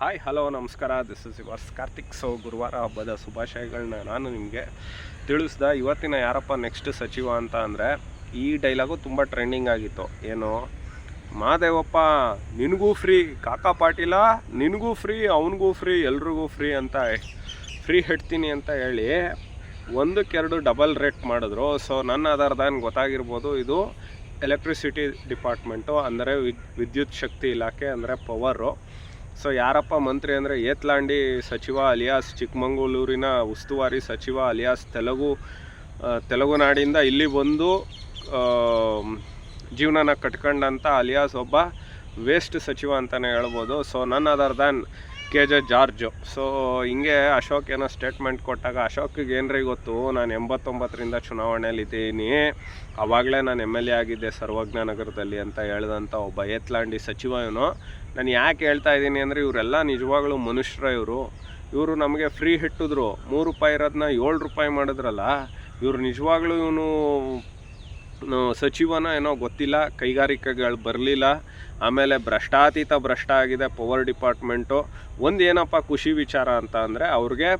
Hi hello ನಮಸ್ಕಾರ. This is yours Karthik so ಗುರುವಾರ ಹಬ್ಬದ ಶುಭಾಶಯಗಳನ್ನ ನಾನು ನಿಮಗೆ ತಿಳಿಸ್ದ ಇವತ್ತಿನ ಯಾರಪ್ಪ ನೆಕ್ಸ್ಟ್ ಸಚಿವ ಅಂತ ಅಂದರೆ ಈ ಡೈಲಾಗು ತುಂಬ ಟ್ರೆಂಡಿಂಗ್ ಆಗಿತ್ತು. ಏನು? ಮಾದೇವಪ್ಪ, ನಿನಗೂ ಫ್ರೀ ಕಾಕಾ ಪಾಟೀಲ, ನಿನಗೂ ಫ್ರೀ ಅವನಿಗೂ ಫ್ರೀ ಎಲ್ರಿಗೂ ಫ್ರೀ ಅಂತ ಫ್ರೀ ಹೆಡ್ತೀನಿ ಅಂತ ಹೇಳಿ ಒಂದಕ್ಕೆರಡು ಡಬಲ್ ರೇಟ್ ಮಾಡಿದ್ರು. ಸೊ ನನ್ನ ಆಧಾರದಾನ್ ಗೊತ್ತಾಗಿರ್ಬೋದು, ಇದು ಎಲೆಕ್ಟ್ರಿಸಿಟಿ ಡಿಪಾರ್ಟ್ಮೆಂಟು ಅಂದರೆ ವಿದ್, ವಿದ್ಯುತ್ ಶಕ್ತಿ ಇಲಾಖೆ, ಅಂದರೆ ಪವರು ಸೊ ಯಾರಪ್ಪ ಮಂತ್ರಿ ಅಂದರೆ ಏತ್ಲಾಂಡಿ ಸಚಿವ ಅಲಿಯಾಸ್ ಚಿಕ್ಕಮಗಳೂರಿನ ಉಸ್ತುವಾರಿ ಸಚಿವ ಅಲಿಯಾಸ್ ತೆಲುಗು ತೆಲುಗುನಾಡಿಂದ ತೆಲುಗು ನಾಡಿಂದ ಇಲ್ಲಿ ಬಂದು ಜೀವನನ ಕಟ್ಕೊಂಡಂಥ ಅಲಿಯಾಸ್ ಒಬ್ಬ ವೇಸ್ಟ್ ಸಚಿವ ಅಂತಲೇ ಹೇಳ್ಬೋದು. ಸೊ ನನ್ನ other than K J George. So ಹಿಂಗೆ ಅಶೋಕ್ ಏನೋ ಸ್ಟೇಟ್ಮೆಂಟ್ ಕೊಟ್ಟಾಗ, ಅಶೋಕಿಗೆ ಏನ್ರಿ ಗೊತ್ತು? ನಾನು ಎಂಬತ್ತೊಂಬತ್ತರಿಂದ ಚುನಾವಣೆಯಲ್ಲಿದ್ದೀನಿ. ಆವಾಗಲೇ ನಾನು ಎಂ ಎಲ್ ಎ ಆಗಿದ್ದೆ ಸರ್ವಜ್ಞ ನಗರದಲ್ಲಿ ಅಂತ ಹೇಳ್ದಂಥ ಒಬ್ಬ ಏತ್ಲಾಂಡಿ ಸಚಿವ ಇವನು. ನಾನು ಯಾಕೆ ಹೇಳ್ತಾ ಇದ್ದೀನಿ ಅಂದರೆ, ಇವರೆಲ್ಲ ನಿಜವಾಗ್ಲೂ ಮನುಷ್ಯರ ಇವರು. ಇವರು ನಮಗೆ ಫ್ರೀ ಹಿಟ್ಟಿದ್ರು. ಮೂರು ರೂಪಾಯಿ ಇರೋದನ್ನ ಏಳು ರೂಪಾಯಿ ಮಾಡಿದ್ರಲ್ಲ, ಇವರು ನಿಜವಾಗ್ಲೂ ಇವನು ಸಚಿವನ ಏನೋ ಗೊತ್ತಿಲ್ಲ, ಕೈಗಾರಿಕೆಗಳು ಬರಲಿಲ್ಲ, ಆಮೇಲೆ ಭ್ರಷ್ಟಾತೀತ ಭ್ರಷ್ಟ ಆಗಿದೆ ಪವರ್ ಡಿಪಾರ್ಟ್ಮೆಂಟು. ಒಂದು ಏನಪ್ಪ ಖುಷಿ ವಿಚಾರ ಅಂತ ಅಂದರೆ ಅವ್ರಿಗೆ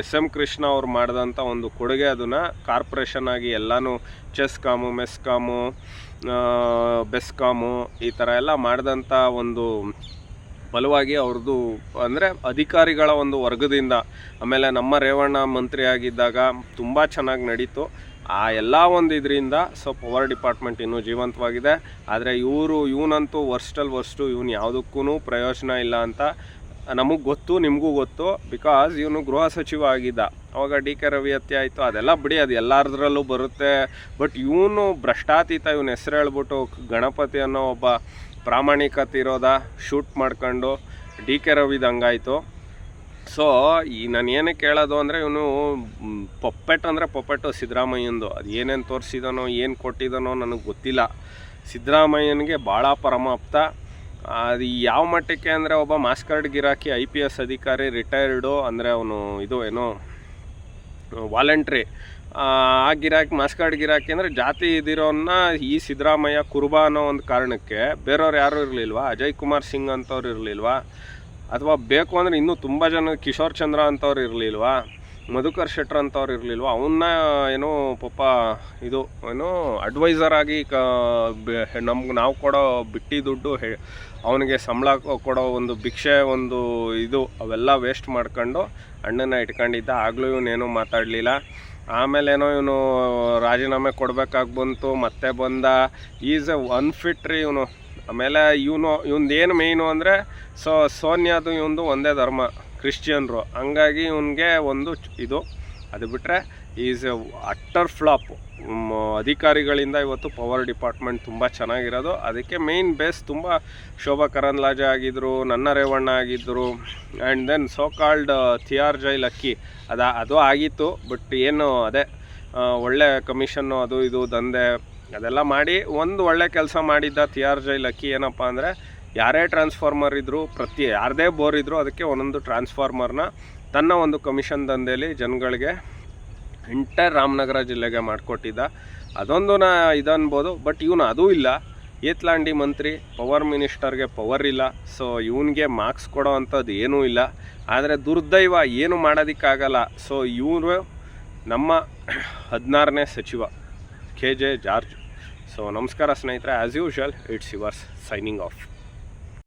ಎಸ್ ಎಂ ಕೃಷ್ಣ ಅವ್ರು ಮಾಡಿದಂಥ ಒಂದು ಕೊಡುಗೆ ಅದನ್ನು ಕಾರ್ಪೊರೇಷನ್ ಆಗಿ ಎಲ್ಲನೂ ಚೆಸ್ಕಾಮು ಮೆಸ್ಕಾಮು ಬೆಸ್ಕಾಮು ಈ ಥರ ಎಲ್ಲ ಮಾಡಿದಂಥ ಒಂದು ಬಲವಾಗಿ ಅವ್ರದ್ದು ಅಂದರೆ ಅಧಿಕಾರಿಗಳ ಒಂದು ವರ್ಗದಿಂದ, ಆಮೇಲೆ ನಮ್ಮ ರೇವಣ್ಣ ಮಂತ್ರಿ ಆಗಿದ್ದಾಗ ತುಂಬ ಚೆನ್ನಾಗಿ ನಡೀತು. ಆ ಎಲ್ಲ ಒಂದು ಇದರಿಂದ ಸೊ ಪವರ್ ಡಿಪಾರ್ಟ್ಮೆಂಟ್ ಇನ್ನೂ ಜೀವಂತವಾಗಿದೆ. ಆದರೆ ಇವರು, ಇವನಂತೂ ವರ್ಸ್ಟಲ್ಲಿ ವರ್ಸ್ಟು, ಇವನು ಯಾವುದಕ್ಕೂ ಪ್ರಯೋಜನ ಇಲ್ಲ ಅಂತ ನಮಗೆ ಗೊತ್ತು, ನಿಮಗೂ ಗೊತ್ತು. ಬಿಕಾಸ್ ಇವನು ಗೃಹ ಸಚಿವ ಆಗಿದ್ದ. ಅವಾಗ ಡಿ ಕೆ ರವಿ ಹತ್ಯೆ ಆಯಿತು. ಅದೆಲ್ಲ ಬಿಡಿ, ಅದು ಎಲ್ಲರದ್ರಲ್ಲೂ ಬರುತ್ತೆ. ಬಟ್ ಇವನು ಭ್ರಷ್ಟಾತೀತ, ಇವನ ಹೆಸರು ಹೇಳ್ಬಿಟ್ಟು ಗಣಪತಿ ಅನ್ನೋ ಒಬ್ಬ ಪ್ರಾಮಾಣಿಕತೆ ಇರೋದ ಶೂಟ್ ಮಾಡ್ಕೊಂಡು ಡಿ ಕೆ ರವಿದು ಹಂಗಾಯಿತು. ಸೊ ಈ ನಾನು ಏನಕ್ಕೆ ಕೇಳೋದು ಅಂದರೆ ಇವನು ಪೊಪ್ಪೆಟ್ ಅಂದರೆ ಪೊಪ್ಪೆಟ್ಟು, ಸಿದ್ದರಾಮಯ್ಯಂದು. ಅದು ಏನೇನು ತೋರಿಸಿದನೋ, ಏನು ಕೊಟ್ಟಿದ್ದಾನೋ ನನಗೆ ಗೊತ್ತಿಲ್ಲ. ಸಿದ್ದರಾಮಯ್ಯನಿಗೆ ಭಾಳ ಪರಮಾಪ್ತ. ಅದು ಯಾವ ಮಟ್ಟಕ್ಕೆ ಅಂದರೆ ಒಬ್ಬ ಮಾಸ್ಕರ್ಡ್ ಗಿರಾಕಿ, ಐ ಪಿ ಎಸ್ ಅಧಿಕಾರಿ ರಿಟೈರ್ಡು ಅಂದರೆ ಅವನು ಇದು ಏನು ವಾಲಂಟ್ರಿ ಆ ಗಿರಾಕಿ, ಮಾಸ್ಕಾರ್ಡ್ ಗಿರಾಕಿ ಅಂದರೆ ಜಾತಿ ಇದಿರೋನ್ನ ಈ ಸಿದ್ದರಾಮಯ್ಯ ಕುರುಬ ಅನ್ನೋ ಒಂದು ಕಾರಣಕ್ಕೆ ಬೇರೆಯವ್ರು ಯಾರೂ ಇರಲಿಲ್ವಾ? ಅಜಯ್ ಕುಮಾರ್ ಸಿಂಗ್ ಅಂತವ್ರು ಇರಲಿಲ್ವಾ? ಅಥವಾ ಬೇಕು ಅಂದರೆ ಇನ್ನೂ ತುಂಬ ಜನ ಕಿಶೋರ್ ಚಂದ್ರ ಅಂತವ್ರು ಇರಲಿಲ್ವಾ? ಮಧುಕರ್ ಶೆಟ್ರ್ ಅಂತವ್ರು ಇರಲಿಲ್ವಾ? ಅವನ್ನ ಏನು ಪಾಪ ಇದು, ಏನು ಅಡ್ವೈಸರ್ ಆಗಿ ಕ ನಮ್ಗೆ ನಾವು ಕೊಡೋ ಬಿಟ್ಟಿ ದುಡ್ಡು ಹೇ, ಅವನಿಗೆ ಸಂಬಳ ಕೊಡೋ ಒಂದು ಭಿಕ್ಷೆ, ಒಂದು ಇದು ಅವೆಲ್ಲ ವೇಸ್ಟ್ ಮಾಡ್ಕೊಂಡು ಅಣ್ಣನ ಇಟ್ಕೊಂಡಿದ್ದ. ಆಗಲೂ ಇವನೇನು ಮಾತಾಡಲಿಲ್ಲ. ಆಮೇಲೇನೋ ಇವನು ರಾಜೀನಾಮೆ ಕೊಡಬೇಕಾಗಿ ಬಂತು, ಮತ್ತೆ ಬಂದ. ಈಸ್ ಎ ಅನ್ಫಿಟ್ ರೀ ಇವನು. ಆಮೇಲೆ ಇವನು ಏನು ಮೇಯ್ನು ಅಂದರೆ, ಸೊ, ಸೋನಿಯಾದು ಇವಂದು ಒಂದೇ ಧರ್ಮ, ಕ್ರಿಶ್ಚಿಯನ್ರು. ಹಂಗಾಗಿ ಇವನಿಗೆ ಒಂದು ಇದು. ಅದು ಬಿಟ್ಟರೆ ಈಸ್ ಎ ಅಟ್ಟರ್ ಫ್ಲಾಪ್. ಅಧಿಕಾರಿಗಳಿಂದ ಇವತ್ತು ಪವರ್ ಡಿಪಾರ್ಟ್ಮೆಂಟ್ ತುಂಬ ಚೆನ್ನಾಗಿರೋದು. ಅದಕ್ಕೆ ಮೇಯ್ನ್ ಬೇಸ್ ತುಂಬ ಶೋಭಾ ಕರಂದ್ಲಾಜೆ ಆಗಿದ್ದರು ನನ್ನ ರೇವಣ್ಣ ಆಗಿದ್ದರು ಆ್ಯಂಡ್ ದೆನ್ ಸೋ ಕಾಲ್ಡ್ ಥಿಯಾರ್ ಜೈಲ್ ಅಕ್ಕಿ ಅದ, ಅದು ಆಗಿತ್ತು ಬಟ್ ಏನು, ಅದೇ ಒಳ್ಳೆ ಕಮಿಷನ್ನು ಅದು, ಇದು, ದಂಧೆ ಅದೆಲ್ಲ ಮಾಡಿ ಒಂದು ಒಳ್ಳೆ ಕೆಲಸ ಮಾಡಿದ್ದ ತಿ ಆರ್ ಜೈ ಲಕ್ಕಿ ಏನಪ್ಪ ಅಂದರೆ ಯಾರೇ ಟ್ರಾನ್ಸ್ಫಾರ್ಮರ್ ಇದ್ದರೂ ಪ್ರತಿ ಯಾರದೇ ಬೋರ್ ಇದ್ದರೂ ಅದಕ್ಕೆ ಒಂದೊಂದು ಟ್ರಾನ್ಸ್ಫಾರ್ಮರ್ನ ತನ್ನ ಒಂದು ಕಮಿಷನ್ ದಂಧೆಯಲ್ಲಿ ಜನಗಳಿಗೆ ಎಂಟೈರ್ ರಾಮನಗರ ಜಿಲ್ಲೆಗೆ ಮಾಡಿಕೊಟ್ಟಿದ್ದ. ಅದೊಂದು ನಾ ಇದನ್ಬೋದು ಬಟ್ ಇವನು ಅದೂ ಇಲ್ಲ. ಏತ್ಲಾಂಡಿ ಮಂತ್ರಿ ಪವರ್ ಮಿನಿಸ್ಟರ್ಗೆ ಪವರ್ ಇಲ್ಲ. ಸೊ ಇವನಿಗೆ ಮಾರ್ಕ್ಸ್ ಕೊಡೋ ಅಂಥದ್ದು ಏನೂ ಇಲ್ಲ. ಆದರೆ ದುರ್ದೈವ ಏನು ಮಾಡೋದಕ್ಕಾಗಲ್ಲ. ಸೊ ಇವನು ನಮ್ಮ ಹದಿನಾರನೇ ಸಚಿವ. K J George. ಸೊ ನಮಸ್ಕಾರ ಸ್ನೇಹಿತರೆ as usual it's yours signing off